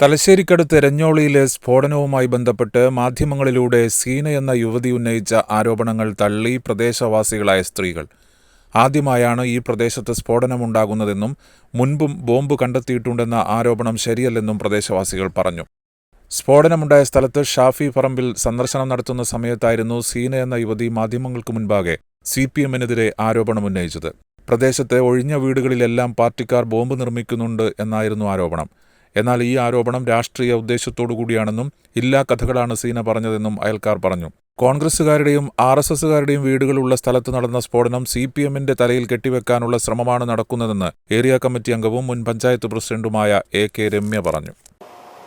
തലശ്ശേരിക്കടുത്ത് എരഞ്ഞോളിയിലെ സ്ഫോടനവുമായി ബന്ധപ്പെട്ട് മാധ്യമങ്ങളിലൂടെ സീന എന്ന യുവതി ഉന്നയിച്ച ആരോപണങ്ങൾ തള്ളി പ്രദേശവാസികളായ സ്ത്രീകൾ. ആദ്യമായാണ് ഈ പ്രദേശത്ത് സ്ഫോടനമുണ്ടാകുന്നതെന്നും മുൻപും ബോംബ് കണ്ടെത്തിയിട്ടുണ്ടെന്ന ആരോപണം ശരിയല്ലെന്നും പ്രദേശവാസികൾ പറഞ്ഞു. സ്ഫോടനമുണ്ടായ സ്ഥലത്ത് ഷാഫി പറമ്പിൽ സന്ദർശനം നടത്തുന്ന സമയത്തായിരുന്നു സീന എന്ന യുവതി മാധ്യമങ്ങൾക്ക് മുൻപാകെ സി പി എമ്മിനെതിരെ ആരോപണമുന്നയിച്ചത് പ്രദേശത്തെ ഒഴിഞ്ഞ വീടുകളിലെല്ലാം പാർട്ടിക്കാർ ബോംബ് നിർമ്മിക്കുന്നുണ്ട് എന്നായിരുന്നു ആരോപണം. എന്നാൽ ഈ ആരോപണം രാഷ്ട്രീയ ഉദ്ദേശത്തോടു കൂടിയാണെന്നും ഇല്ലാ കഥകളാണ് സീന പറഞ്ഞതെന്നും അയൽക്കാർ പറഞ്ഞു. കോൺഗ്രസുകാരുടെയും ആർ എസ് എസുകാരുടെയും വീടുകളുള്ള സ്ഥലത്ത് നടന്ന സ്ഫോടനം സി പി എമ്മിന്റെ തലയിൽ കെട്ടിവെക്കാനുള്ള ശ്രമമാണ് നടക്കുന്നതെന്ന് ഏരിയ കമ്മിറ്റി അംഗവും മുൻ പഞ്ചായത്ത് പ്രസിഡന്റുമായ എ കെ രമ്യ പറഞ്ഞു.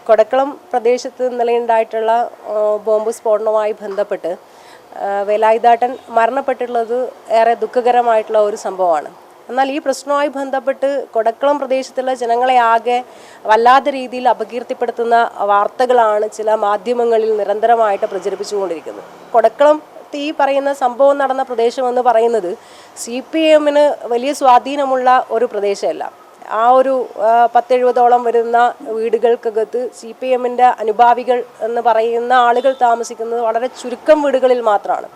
കൊടക്കളം പ്രദേശത്ത് ഇന്നലെ ബോംബ് സ്ഫോടനവുമായി ബന്ധപ്പെട്ട് വേലായുധാട്ടൻ മരണപ്പെട്ടിട്ടുള്ളത് ഏറെ ദുഃഖകരമായിട്ടുള്ള ഒരു സംഭവമാണ്. എന്നാൽ ഈ പ്രശ്നവുമായി ബന്ധപ്പെട്ട് കൊടക്കളം പ്രദേശത്തുള്ള ജനങ്ങളെ ആകെ വല്ലാത്ത രീതിയിൽ അപകീർത്തിപ്പെടുത്തുന്ന വാർത്തകളാണ് ചില മാധ്യമങ്ങളിൽ നിരന്തരമായിട്ട് പ്രചരിപ്പിച്ചുകൊണ്ടിരിക്കുന്നത്. കൊടക്കളം ഈ പറയുന്ന സംഭവം നടന്ന പ്രദേശം എന്ന് പറയുന്നത് സി പി എമ്മിന് വലിയ സ്വാധീനമുള്ള ഒരു പ്രദേശമല്ല. ആ ഒരു പത്തെഴുപതോളം വരുന്ന വീടുകൾക്കകത്ത് സി പി എമ്മിന്റെ അനുഭാവികൾ എന്ന് പറയുന്ന ആളുകൾ താമസിക്കുന്നത് വളരെ ചുരുക്കം വീടുകളിൽ മാത്രമാണ്.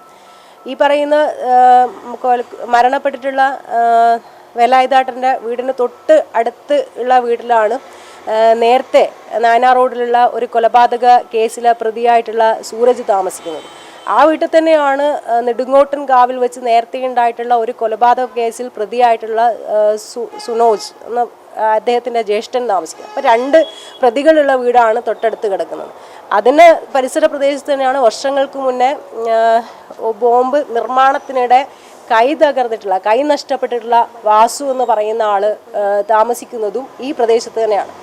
ഈ പറയുന്ന മരണപ്പെട്ടിട്ടുള്ള വേലായുധാട്ടന്റെ വീടിന് തൊട്ട് അടുത്ത് ഉള്ള വീട്ടിലാണ് നേരത്തെ നാനാ റോഡിലുള്ള ഒരു കൊലപാതക കേസിലെ പ്രതിയായിട്ടുള്ള സൂരജ് താമസിക്കുന്നത്. ആ വീട്ടിൽ തന്നെയാണ് നെടുങ്ങോട്ടൻ കാവിൽ വെച്ച് നേരത്തെ ഉണ്ടായിട്ടുള്ള ഒരു കൊലപാതക കേസിൽ പ്രതിയായിട്ടുള്ള സുനോജ് എന്ന അദ്ദേഹത്തിന്റെ ജ്യേഷ്ഠൻ താമസിക്കുന്നത്. അപ്പോൾ രണ്ട് പ്രതികളുള്ള വീടാണ് തൊട്ടടുത്ത് കിടക്കുന്നത്. അതിന് പരിസര പ്രദേശത്ത് തന്നെയാണ് വർഷങ്ങൾക്ക് മുന്നേ ബോംബ് നിർമ്മാണത്തിനിടെ കൈ തകർന്നിട്ടുള്ള കൈ നഷ്ടപ്പെട്ടിട്ടുള്ള വാസു എന്ന് പറയുന്ന ആൾ താമസിക്കുന്നതും ഈ പ്രദേശത്ത് തന്നെയാണ്.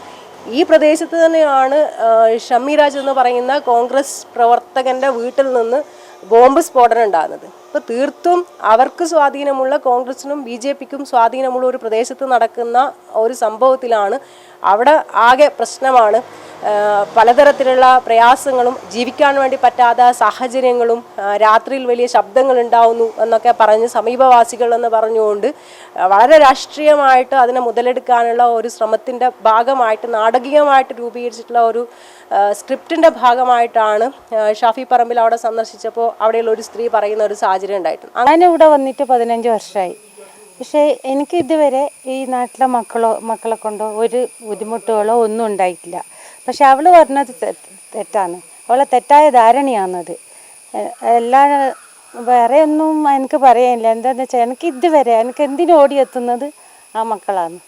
ഈ പ്രദേശത്ത് തന്നെയാണ് ഷമ്മിരാജ് എന്ന് പറയുന്ന കോൺഗ്രസ് പ്രവർത്തകന്റെ വീട്ടിൽ നിന്ന് ബോംബ് സ്ഫോടനം ഉണ്ടാകുന്നത്. അപ്പോൾ തീർത്തും അവർക്ക് സ്വാധീനമുള്ള കോൺഗ്രസിനും ബി ജെ പിക്കും സ്വാധീനമുള്ള ഒരു പ്രദേശത്ത് നടക്കുന്ന ഒരു സംഭവത്തിലാണ് അവിടെ ആകെ പ്രശ്നമാണ്. പലതരത്തിലുള്ള പ്രയാസങ്ങളും ജീവിക്കാൻ വേണ്ടി പറ്റാത്ത സാഹചര്യങ്ങളും രാത്രിയിൽ വലിയ ശബ്ദങ്ങൾ ഉണ്ടാവുന്നു എന്നൊക്കെ പറഞ്ഞ് സമീപവാസികൾ എന്ന് പറഞ്ഞുകൊണ്ട് വളരെ രാഷ്ട്രീയമായിട്ട് അതിനെ മുതലെടുക്കാനുള്ള ഒരു ശ്രമത്തിന്റെ ഭാഗമായിട്ട് നാടകീയമായിട്ട് രൂപീകരിച്ചിട്ടുള്ള ഒരു സ്ക്രിപ്റ്റിന്റെ ഭാഗമായിട്ടാണ് ഷാഫി പറമ്പിൽ അവിടെ സന്ദർശിച്ചപ്പോൾ അവിടെയുള്ള ഒരു സ്ത്രീ പറയുന്ന ഒരു സാഹചര്യം ഉണ്ടായിട്ടുണ്ട്. അങ്ങനെ ഇവിടെ വന്നിട്ട് പതിനഞ്ച് വർഷമായി. പക്ഷേ എനിക്ക് ഇതുവരെ ഈ നാട്ടിലെ മക്കളോ മക്കളെ കൊണ്ടോ ഒരു ബുദ്ധിമുട്ടുകളോ ഒന്നും ഉണ്ടായിട്ടില്ല. പക്ഷെ അവൾ പറഞ്ഞത് തെറ്റാണ്. അവളെ തെറ്റായ ധാരണയാണത്. എല്ലാ വേറെ ഒന്നും എനിക്ക് പറയാനില്ല. എന്താണെന്ന് വെച്ചാൽ എനിക്ക് ഇതുവരെ എനിക്ക് എന്തിനു ഓടിയെത്തുന്നത് ആ മക്കളാണ്.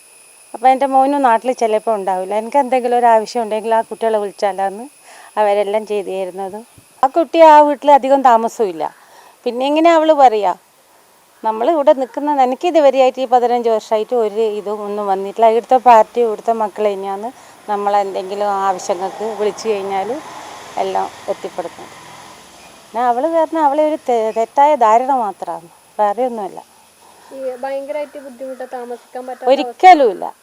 അപ്പോൾ എന്റെ മോനും നാട്ടിൽ ചിലപ്പോൾ ഉണ്ടാവില്ല. എനിക്ക് എന്തെങ്കിലും ഒരു ആവശ്യം ഉണ്ടെങ്കിൽ ആ കുട്ടികളെ വിളിച്ചാലാന്ന് അവരെല്ലാം ചെയ്തു തരുന്നത് ആ കുട്ടി ആ വീട്ടിൽ അധികം താമസമില്ല പിന്നെ എങ്ങനെ അവൾ പറയാ? നമ്മൾ ഇവിടെ നിൽക്കുന്ന എനിക്ക് ഇതുവരെയായിട്ട് ഈ പതിനഞ്ച് വർഷമായിട്ട് ഒരു ഇതും ഒന്നും വന്നിട്ടില്ല. ഇവിടുത്തെ പാർട്ടി ഇവിടുത്തെ മക്കൾ തന്നെയാണ് നമ്മളെന്തെങ്കിലും ആവശ്യങ്ങൾക്ക് വിളിച്ചു കഴിഞ്ഞാൽ എല്ലാം എത്തിപ്പെടുത്തും. പിന്നെ അവൾ കാരണം അവളെ ഒരു തെറ്റായ ധാരണ മാത്രമാണ്. വേറെ ഒന്നുമല്ല. ഭയങ്കരമായിട്ട് ബുദ്ധിമുട്ട് താമസിക്കാൻ പറ്റാത്ത ഒരിക്കലുമില്ല.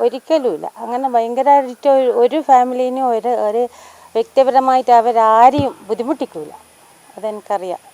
ഒരിക്കലുമില്ല. അങ്ങനെ ഭയങ്കരമായിട്ട് ഒരു- ഒരു ഫാമിലീനും ഒരു ഒരു വ്യക്തിപരമായിട്ട് അവരാരെയും ബുദ്ധിമുട്ടിക്കൂല. അതെനിക്കറിയാം.